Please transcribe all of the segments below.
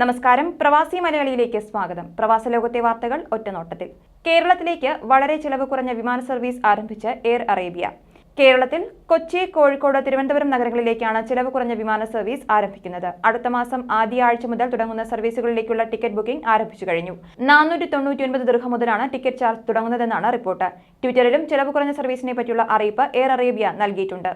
നമസ്കാരം. പ്രവാസി മലയാളിയിലേക്ക് സ്വാഗതം. പ്രവാസ ലോകത്തെ വാർത്തകൾ ഒറ്റനോട്ടത്തിൽ. കേരളത്തിലേക്ക് വളരെ ചിലവ് കുറഞ്ഞ വിമാന സർവീസ് ആരംഭിച്ച എയർ അറേബ്യ. കേരളത്തിൽ കൊച്ചി കോഴിക്കോട് തിരുവനന്തപുരം നഗരങ്ങളിലേക്കാണ് ചിലവ് കുറഞ്ഞ വിമാന സർവീസ് ആരംഭിക്കുന്നത്. അടുത്ത മാസം ആദ്യ ആഴ്ച മുതൽ തുടങ്ങുന്ന സർവീസുകളിലേക്കുള്ള ടിക്കറ്റ് ബുക്കിംഗ് ആരംഭിച്ചു കഴിഞ്ഞു. നാനൂറ്റി തൊണ്ണൂറ്റി ഒൻപത് ദീർഘം മുതലാണ് ടിക്കറ്റ് ചാർജ് തുടങ്ങുന്നതെന്നാണ് റിപ്പോർട്ട്. ട്വിറ്ററിലും ചിലവ് കുറഞ്ഞ സർവീസിനെ പറ്റിയുള്ള അറിയിപ്പ് എയർ അറേബ്യ നൽകിയിട്ടുണ്ട്.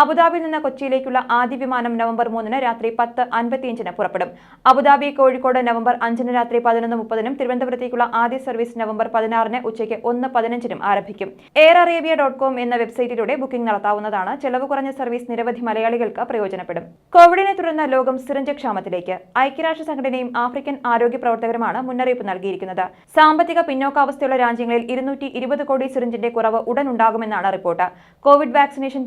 അബുദാബിയിൽ നിന്ന് കൊച്ചിയിലേക്കുള്ള ആദ്യ വിമാനം നവംബർ മൂന്നിന് രാത്രി പത്ത് അൻപത്തിയഞ്ചിന് പുറപ്പെടും. അബുദാബി കോഴിക്കോട് നവംബർ അഞ്ചിന് രാത്രി പതിനൊന്ന് മുപ്പതിനും തിരുവനന്തപുരത്തേക്കുള്ള ആദ്യ സർവീസ് നവംബർ പതിനാറിന് ഉച്ചയ്ക്ക് ഒന്ന് പതിനഞ്ചിനും ആരംഭിക്കും. എയർ അറേബ്യ ഡോട്ട് കോം എന്ന വെബ്സൈറ്റിലൂടെ ബുക്കിംഗ് നടത്താവുന്നതാണ് ചെലവ് കുറഞ്ഞ സർവീസ് നിരവധി മലയാളികൾക്ക് പ്രയോജനപ്പെടും. കോവിഡിനെ തുടർന്ന് ലോകം സിറിഞ്ച് ക്ഷാമത്തിലേക്ക്. ഐക്യരാഷ്ട്ര സംഘടനയും ആഫ്രിക്കൻ ആരോഗ്യ പ്രവർത്തകരുമാണ് മുന്നറിയിപ്പ് നൽകിയിരിക്കുന്നത്. സാമ്പത്തിക പിന്നോക്കാവസ്ഥയുള്ള രാജ്യങ്ങളിൽ ഇരുന്നൂറ്റി കോടി സിറിഞ്ചിന്റെ കുറവ് ഉടൻ ഉണ്ടാകുമെന്നാണ് റിപ്പോർട്ട്. കോവിഡ് വാക്സിനേഷൻ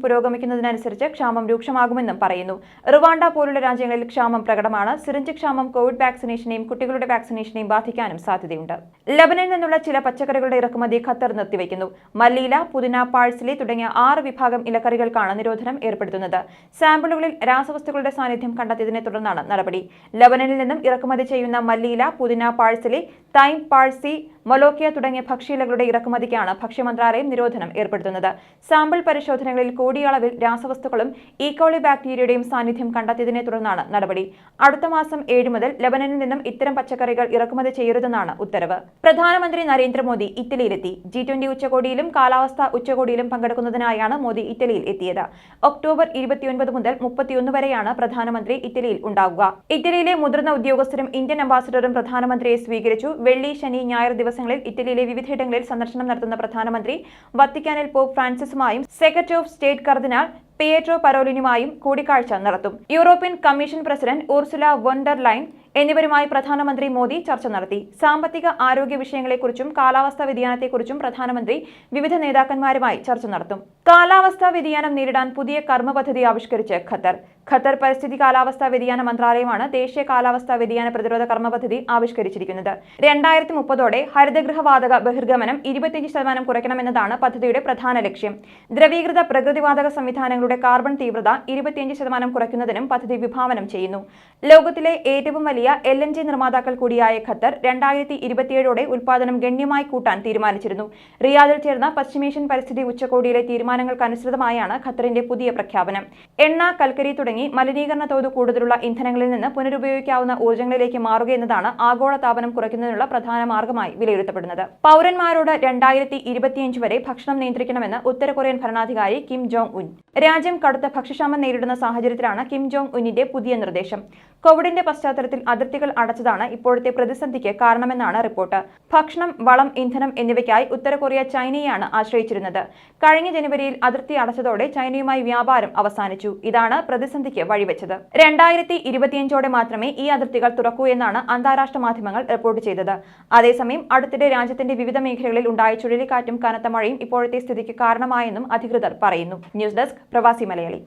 പുരോഗമിക്കുന്നതിനനുസരിച്ച് ക്ഷാമം രൂക്ഷമാകുമെന്നും പറയുന്നു. റുവാണ്ട പോലുള്ള രാജ്യങ്ങളിൽ ക്ഷാമം പ്രകടമാണ്. സിറിഞ്ച് ക്ഷാമം കോവിഡ് വാക്സിനേഷനെയും കുട്ടികളുടെ വാക്സിനേഷനെയും ബാധിക്കാനും സാധ്യതയുണ്ട്. ലബനനിൽ നിന്നുള്ള ചില പച്ചക്കറികളുടെ ഇറക്കുമതി ഖത്തർ നിർത്തിവെക്കുന്നു മല്ലിയില പുതിന പാഴ്സലി തുടങ്ങിയ ആറ് വിഭാഗം ഇലക്കറികൾക്കാണ് നിരോധനം ഏർപ്പെടുത്തുന്നത്. സാമ്പിളുകളിൽ രാസവസ്തുക്കളുടെ സാന്നിധ്യം കണ്ടെത്തിയതിനെ തുടർന്നാണ് നടപടി. ലബനനിൽ നിന്നും ഇറക്കുമതി ചെയ്യുന്ന മല്ലിയില പുതിന പാഴ്സലി തൈം പാഴ്സി മൊലോക്കിയ തുടങ്ങിയ ഭക്ഷ്യയിലകളുടെ ഇറക്കുമതിക്കാണ് ഭക്ഷ്യമന്ത്രാലയം നിരോധനം ഏർപ്പെടുത്തുന്നത്. സാമ്പിൾ പരിശോധനകളിൽ കൂടിയ അളവിൽ രാസവസ്തുക്കളും ഈക്കോളി ബാക്ടീരിയയുടെയും സാന്നിധ്യം കണ്ടെത്തിയതിനെ തുടർന്നാണ് നടപടി. അടുത്ത മാസം ഏഴ് മുതൽ ലബനനിൽ നിന്നും ഇത്തരം പച്ചക്കറികൾ ഇറക്കുമതി ചെയ്യരുതെന്നാണ് ഉത്തരവ്. പ്രധാനമന്ത്രി നരേന്ദ്രമോദി ഇറ്റലിയിലെത്തി. ജി ട്വന്റി ഉച്ചകോടിയിലും കാലാവസ്ഥാ ഉച്ചകോടിയിലും പങ്കെടുക്കുന്നതിനായാണ് മോദി ഇറ്റലിയിൽ എത്തിയത്. ഒക്ടോബർ ഇരുപത്തിയൊൻപത് മുതൽ മുപ്പത്തിയൊന്ന് വരെയാണ് പ്രധാനമന്ത്രി ഇറ്റലിയിൽ ഉണ്ടാകുക ഇറ്റലിയിലെ മുതിർന്ന ഉദ്യോഗസ്ഥരും ഇന്ത്യൻ അംബാസിഡറും പ്രധാനമന്ത്രിയെ സ്വീകരിച്ചു. വെള്ളി ശനി ഞായർ ദിവസങ്ങളിൽ ഇറ്റലിയിലെ വിവിധയിടങ്ങളിൽ സന്ദർശനം നടത്തുന്ന പ്രധാനമന്ത്രി വത്തിക്കാനിൽ പോപ്പ് ഫ്രാൻസിസുമായും സെക്രട്ടറി ഓഫ് സ്റ്റേറ്റ് കർദിനാൾ പിയേട്രോ പരോലിനുമായും കൂടിക്കാഴ്ച നടത്തും. European commission president Ursula von der Leyen എന്നിവരുമായി പ്രധാനമന്ത്രി മോദി ചർച്ച നടത്തി. സാമ്പത്തിക ആരോഗ്യ വിഷയങ്ങളെക്കുറിച്ചും കാലാവസ്ഥാ വ്യതിയാനത്തെക്കുറിച്ചും പ്രധാനമന്ത്രി വിവിധ നേതാക്കന്മാരുമായി ചർച്ച നടത്തും. കാലാവസ്ഥാ വ്യതിയാനം നേരിടാൻ പുതിയ കർമ്മ പദ്ധതി ആവിഷ്കരിച്ച് ഖത്തർ. ഖത്തർ പരിസ്ഥിതി കാലാവസ്ഥാ വ്യതിയാന മന്ത്രാലയമാണ് ദേശീയ കാലാവസ്ഥാ വ്യതിയാന പ്രതിരോധ കർമ്മ പദ്ധതി ആവിഷ്കരിച്ചിരിക്കുന്നത്. രണ്ടായിരത്തി മുപ്പതോടെ ഹരിതഗൃഹവാതക ബഹിർഗമനം ഇരുപത്തിയഞ്ച് ശതമാനം കുറയ്ക്കണമെന്നതാണ് പദ്ധതിയുടെ പ്രധാന ലക്ഷ്യം. ദ്രവീകൃത പ്രകൃതിവാതക സംവിധാനങ്ങളുടെ കാർബൺ തീവ്രത ഇരുപത്തിയഞ്ച് ശതമാനം കുറയ്ക്കുന്നതിനും പദ്ധതി വിഭാവനം ചെയ്യുന്നു. ലോകത്തിലെ ഏറ്റവും വലിയ എൽ എൻ ജി നിർമ്മാതാക്കൾ കൂടിയായ ഖത്തർ രണ്ടായിരത്തി ഇരുപത്തിയേഴോടെ ഉൽപാദനം ഗണ്യമായി കൂട്ടാൻ തീരുമാനിച്ചിരുന്നു. റിയാദിൽ ചേർന്ന പശ്ചിമേഷ്യൻ പരിസ്ഥിതി ഉച്ചകോടിയിലെ തീരുമാനങ്ങൾക്കനുസൃതമായാണ് ഖത്തറിന്റെ പുതിയ പ്രഖ്യാപനം. എണ്ണ കൽക്കരി തുടങ്ങി മലിനീകരണ തോത് കൂടുതലുള്ള ഇന്ധനങ്ങളിൽ നിന്ന് പുനരുപയോഗിക്കാവുന്ന ഊർജങ്ങളിലേക്ക് മാറുകയെന്നതാണ് ആഗോള താപനം കുറയ്ക്കുന്നതിനുള്ള പ്രധാന മാർഗമായി വിലയിരുത്തപ്പെടുന്നത്. പൗരന്മാരോട് രണ്ടായിരത്തി ഇരുപത്തിയഞ്ച് വരെ ഭക്ഷണം നിയന്ത്രിക്കണമെന്ന് ഉത്തര കൊറിയൻ ഭരണാധികാരി കിം ജോങ് ഉൻ. രാജ്യം കടുത്ത ഭക്ഷ്യക്ഷാമം നേരിടുന്ന സാഹചര്യത്തിലാണ് കിം ജോങ് ഉന്നിന്റെ പുതിയ നിർദ്ദേശം. കോവിഡിന്റെ പശ്ചാത്തലത്തിൽ അതിർത്തികൾ അടച്ചതാണ് ഇപ്പോഴത്തെ പ്രതിസന്ധിക്ക് കാരണമെന്നാണ് റിപ്പോർട്ട്. ഭക്ഷണം വളം ഇന്ധനം എന്നിവയ്ക്കായി ഉത്തര കൊറിയ ചൈനയെയാണ് ആശ്രയിച്ചിരുന്നത്. കഴിഞ്ഞ ജനുവരിയിൽ അതിർത്തി അടച്ചതോടെ ചൈനയുമായി വ്യാപാരം അവസാനിച്ചു. ഇതാണ് പ്രതിസന്ധിക്ക് വഴിവെച്ചത്. രണ്ടായിരത്തി ഇരുപത്തിയഞ്ചോടെ മാത്രമേ ഈ അതിർത്തികൾ തുറക്കൂ എന്നാണ് അന്താരാഷ്ട്ര മാധ്യമങ്ങൾ റിപ്പോർട്ട് ചെയ്തത്. അതേസമയം അടുത്തിടെ രാജ്യത്തിന്റെ വിവിധ മേഖലകളിൽ ഉണ്ടായ ചുഴലിക്കാറ്റും കനത്ത മഴയും ഇപ്പോഴത്തെ സ്ഥിതിക്ക് കാരണമായെന്നും അധികൃതർ പറയുന്നു. ന്യൂസ് ഡെസ്ക് പ്രവാസി മലയാളി.